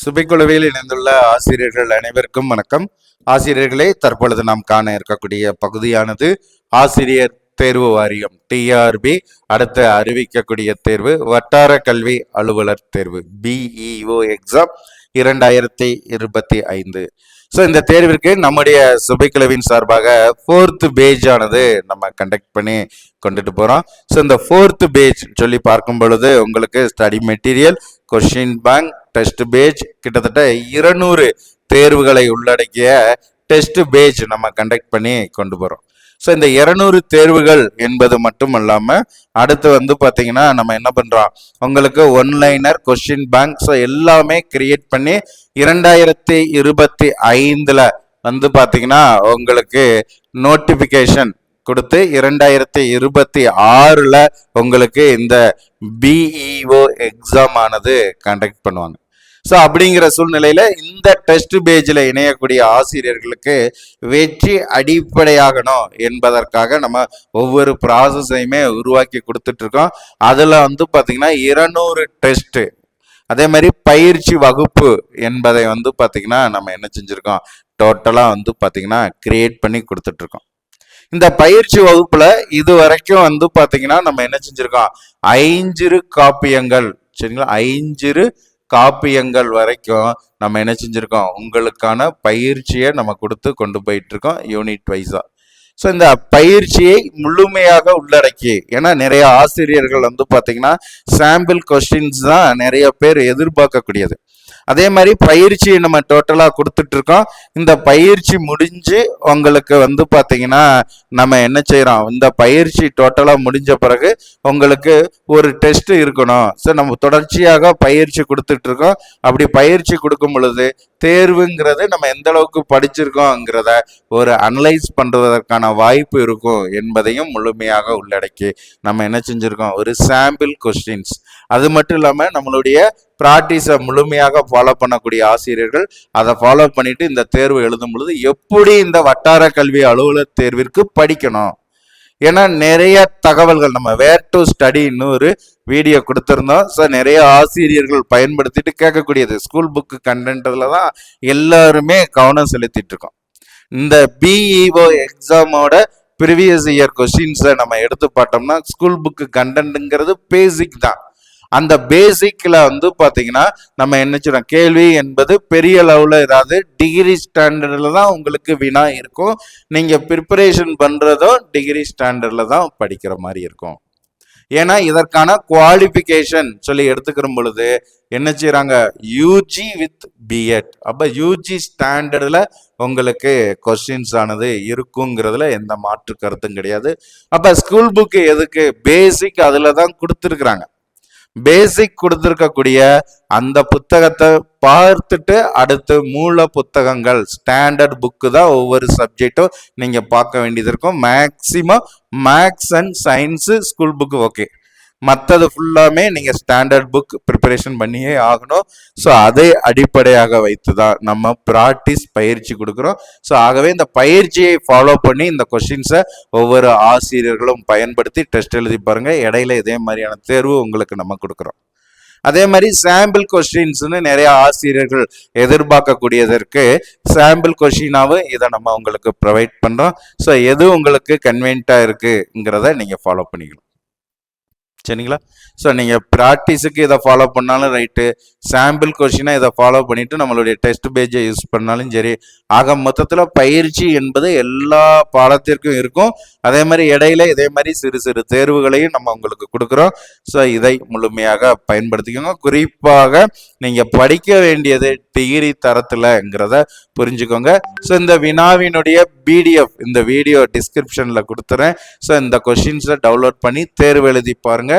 சுபைக்குழுவில் இணைந்துள்ள ஆசிரியர்கள் அனைவருக்கும் வணக்கம். ஆசிரியர்களே தற்பொழுது நாம் காண இருக்கக்கூடிய பகுதியானது ஆசிரியர் தேர்வு வாரியம் டிஆர்பி அடுத்து அறிவிக்கக்கூடிய தேர்வு வட்டார கல்வி அலுவலர் தேர்வு பிஇஓ எக்ஸாம் இரண்டாயிரத்தி இருபத்தி ஐந்து. ஸோ இந்த தேர்விற்கு நம்முடைய சுபைக்குழுவின் சார்பாக ஃபோர்த்து பேஜ் ஆனது நம்ம கண்டக்ட் பண்ணி கொண்டுட்டு போகிறோம் ஸோ இந்த ஃபோர்த்து பேஜ் சொல்லி பார்க்கும் பொழுது உங்களுக்கு study material question bank test page கிட்டத்தட்ட இருநூறு தேர்வுகளை உள்ளடக்கிய டெஸ்ட் பேஜ் நம்ம கண்டக்ட் பண்ணி கொண்டு போகிறோம் ஸோ இந்த இரநூறு தேர்வுகள் என்பது மட்டும் இல்லாமல் அடுத்து வந்து பார்த்தீங்கன்னா நம்ம என்ன பண்ணுறோம் உங்களுக்கு one liner question bank so எல்லாமே கிரியேட் பண்ணி இரண்டாயிரத்தி இருபத்தி ஐந்தில் வந்து பார்த்தீங்கன்னா உங்களுக்கு நோட்டிஃபிகேஷன் கொடுத்து இரண்டாயிரத்தி இருபத்தி ஆறில் உங்களுக்கு இந்த பிஇஓ எக்ஸாம் ஆனது கண்டக்ட் பண்ணுவாங்க. ஸோ அப்படிங்கிற சூழ்நிலையில் இந்த டெஸ்ட் பேஜில் இணையக்கூடிய ஆசிரியர்களுக்கு வெற்றி அடிப்படையாகணும் என்பதற்காக நம்ம ஒவ்வொரு ப்ராசஸையுமே உருவாக்கி கொடுத்துட்ருக்கோம். அதில் வந்து பார்த்தீங்கன்னா இருநூறு டெஸ்ட்டு அதே மாதிரி பயிற்சி வகுப்பு என்பதை வந்து பார்த்தீங்கன்னா நம்ம என்ன செஞ்சுருக்கோம்? டோட்டலாக வந்து பார்த்தீங்கன்னா கிரியேட் பண்ணி கொடுத்துட்ருக்கோம். இந்த பயிற்சி வகுப்புல இது வரைக்கும் வந்து பாத்தீங்கன்னா நம்ம என்ன செஞ்சிருக்கோம்? ஐஞ்சிறு காப்பியங்கள். சரிங்களா? ஐஞ்சிறு காப்பியங்கள் வரைக்கும் நம்ம என்ன செஞ்சிருக்கோம்? உங்களுக்கான பயிற்சியை நம்ம கொடுத்து கொண்டு போயிட்டு இருக்கோம் யூனிட் வைஸா. ஸோ இந்த பயிற்சியை முழுமையாக உள்ளடக்கி ஏன்னா நிறைய ஆசிரியர்கள் வந்து பார்த்தீங்கன்னா சாம்பிள் கொஸ்டின்ஸ் தான் நிறைய பேர் எதிர்பார்க்கக்கூடியது. அதே மாதிரி பயிற்சி நம்ம டோட்டலாக கொடுத்துட்டு இருக்கோம் இந்த பயிற்சி முடிஞ்சு உங்களுக்கு வந்து பார்த்தீங்கன்னா நம்ம என்ன செய்கிறோம் இந்த பயிற்சி டோட்டலாக முடிஞ்ச பிறகு உங்களுக்கு ஒரு டெஸ்ட் இருக்கணும். ஸோ நம்ம தொடர்ச்சியாக பயிற்சி கொடுத்துட்டு இருக்கோம் அப்படி பயிற்சி கொடுக்கும் பொழுது தேர்வுங்கிறது நம்ம எந்த அளவுக்கு படிச்சிருக்கோங்கிறத ஒரு அனலைஸ் பண்ணுறதற்கான வாய்ப்பு இருக்கும் என்பதையும் முழுமையாக உள்ளடக்கி நம்ம என்ன செஞ்சுருக்கோம்? ஒரு சாம்பிள் கொஸ்டின்ஸ் அது மட்டும் இல்லாமல் நம்மளுடைய ப்ராக்டிஸை முழுமையாக ஃபாலோ பண்ணக்கூடிய ஆசிரியர்கள் அதை ஃபாலோ பண்ணிட்டு இந்த தேர்வு எழுதும் பொழுது எப்படி இந்த வட்டார கல்வி அலுவலர் தேர்விற்கு படிக்கணும்? ஏன்னா நிறைய தகவல்கள் நம்ம வேர் டு ஸ்டடின்னு ஒரு வீடியோ கொடுத்துருந்தோம். ஸோ நிறைய ஆசிரியர்கள் பயன்படுத்திட்டு கேட்கக்கூடியது. ஸ்கூல் புக்கு கண்டென்ட்ல தான் எல்லாருமே கவனம் செலுத்திட்டு இருக்கோம். இந்த பிஇஓ எக்ஸாமோட ப்ரிவியஸ் இயர் கொஸ்டின்ஸை நம்ம எடுத்து பார்த்தோம்னா ஸ்கூல் புக்கு கண்டென்ட்டுங்கிறது பேசிக் தான். அந்த பேசிக்கில் வந்து பார்த்தீங்கன்னா நம்ம என்ன சொல்றோம் கேள்வி என்பது பெரிய லெவலில் ஏதாவது டிகிரி ஸ்டாண்டர்டில் தான் உங்களுக்கு வினா இருக்கும். நீங்கள் ப்ரிப்பரேஷன் பண்ணுறதும் டிகிரி ஸ்டாண்டர்டில் தான் படிக்கிற மாதிரி இருக்கும். ஏன்னா இதற்கான குவாலிஃபிகேஷன் சொல்லி எடுத்துக்கிற பொழுது என்ன செய்கிறாங்க யூஜி வித் பிஎட் அப்போ யூஜி ஸ்டாண்டர்டில் உங்களுக்கு கொஸ்டின்ஸ் ஆனது இருக்குங்கிறதுல எந்த மாற்று கருத்தும் கிடையாது. அப்போ ஸ்கூல் புக்கு எதுக்கு? பேசிக் அதில் தான் கொடுத்துருக்குறாங்க. பேசிக் கொடுத்துருக்கக்கூடிய அந்த புத்தகத்தை பார்த்துட்டு அடுத்து மூல புத்தகங்கள் ஸ்டாண்டர்ட் புக்கு தான் ஒவ்வொரு சப்ஜெக்டும் நீங்கள் பார்க்க வேண்டியது இருக்கும். Maximum maths and science school book okay மற்றது ஃபுல்லாமே நீங்கள் ஸ்டாண்டர்ட் புக் ப்ரிப்பரேஷன் பண்ணியே ஆகணும். ஸோ அதை அடிப்படையாக வைத்து தான் நம்ம ப்ராக்டிஸ் பயிற்சி கொடுக்குறோம். ஸோ ஆகவே இந்த பயிற்சியை ஃபாலோ பண்ணி இந்த கொஷின்ஸை ஒவ்வொரு ஆசிரியர்களும் பயன்படுத்தி டெஸ்ட் எழுதி பாருங்கள் இடையில இதே மாதிரியான தேர்வு உங்களுக்கு நம்ம கொடுக்குறோம். அதே மாதிரி சாம்பிள் கொஸ்டின்ஸ்னு நிறைய ஆசிரியர்கள் எதிர்பார்க்கக்கூடியதற்கு சாம்பிள் கொஷினாவும் இதை நம்ம உங்களுக்கு ப்ரொவைட் பண்ணுறோம் ஸோ எது உங்களுக்கு கன்வீனியண்ட்டாக இருக்குங்கிறத நீங்கள் ஃபாலோ பண்ணிக்கணும். சரிங்களா? ஸோ நீங்கள் ப்ராக்டிஸுக்கு இதை ஃபாலோ பண்ணாலும் ரைட்டு சாம்பிள் கொஷினாக இதை ஃபாலோ பண்ணிவிட்டு நம்மளுடைய டெஸ்ட் பேஜை யூஸ் பண்ணாலும் சரி. ஆக மொத்தத்தில் பயிற்சி என்பது எல்லா பாடத்திற்கும் இருக்கும். அதே மாதிரி இடையில இதே மாதிரி சிறு சிறு தேர்வுகளையும் நம்ம உங்களுக்கு கொடுக்குறோம். ஸோ இதை முழுமையாக பயன்படுத்திக்கோங்க. குறிப்பாக நீங்கள் படிக்க வேண்டியது டிகிரி தரத்தில்ங்கிறத புரிஞ்சுக்கோங்க. ஸோ இந்த வினாவினுடைய பிடிஎஃப் இந்த வீடியோ டிஸ்கிரிப்ஷனில் கொடுத்துறேன். ஸோ இந்த கொஷின்ஸை டவுன்லோட் பண்ணி தேர்வு எழுதி பாருங்க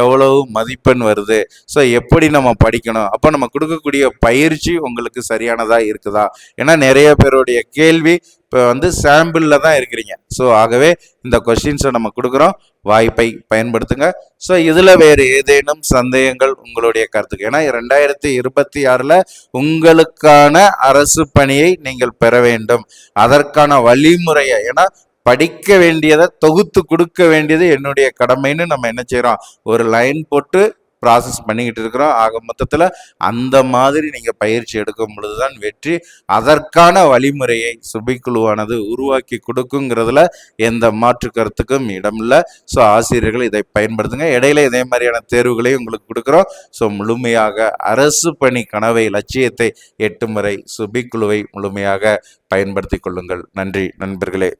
எவ்வளவு மதிப்பெண் வருது. ஸோ எப்படி நம்ம படிக்கணும்? அப்போ நம்ம கொடுக்கக்கூடிய பயிற்சி உங்களுக்கு சரியானதா இருக்குதா? ஏன்னா நிறைய பேருடைய கேள்வி இப்போ வந்து சாம்பிளில் தான் இருக்கிறீங்க. ஸோ ஆகவே இந்த கொஷின்ஸை நம்ம கொடுக்குறோம். வாய்ப்பை பயன்படுத்துங்க. ஸோ இதில் வேறு ஏதேனும் சந்தேகங்கள் உங்களுடைய கருத்துக்கு? ஏன்னா ரெண்டாயிரத்தி இருபத்தி ஆறில் உங்களுக்கான அரசு பணியை நீங்கள் பெற வேண்டும். அதற்கான வழிமுறையை ஏன்னா படிக்க வேண்டியதை தொகுத்து கொடுக்க வேண்டியது என்னுடைய கடமைன்னு நம்ம என்ன செய்கிறோம் ஒரு லைன் போட்டு ப்ராசஸ் பண்ணிக்கிட்டு இருக்கிறோம். ஆக மொத்தத்தில் அந்த மாதிரி நீங்கள் பயிற்சி எடுக்கும் பொழுதுதான் வெற்றி. அதற்கான வழிமுறையை சுபிக்குழுவானது உருவாக்கி கொடுக்குங்கிறதுல எந்த மாற்று கருத்துக்கும் இடமில்லை. ஸோ ஆசிரியர்கள் இதை பயன்படுத்துங்க. இடையில இதே மாதிரியான தேர்வுகளையும் உங்களுக்கு கொடுக்குறோம். ஸோ முழுமையாக அரசு பணி கனவை லட்சியத்தை எட்டும் வரை சுபிக்குழுவை முழுமையாக பயன்படுத்தி கொள்ளுங்கள். நன்றி நண்பர்களே.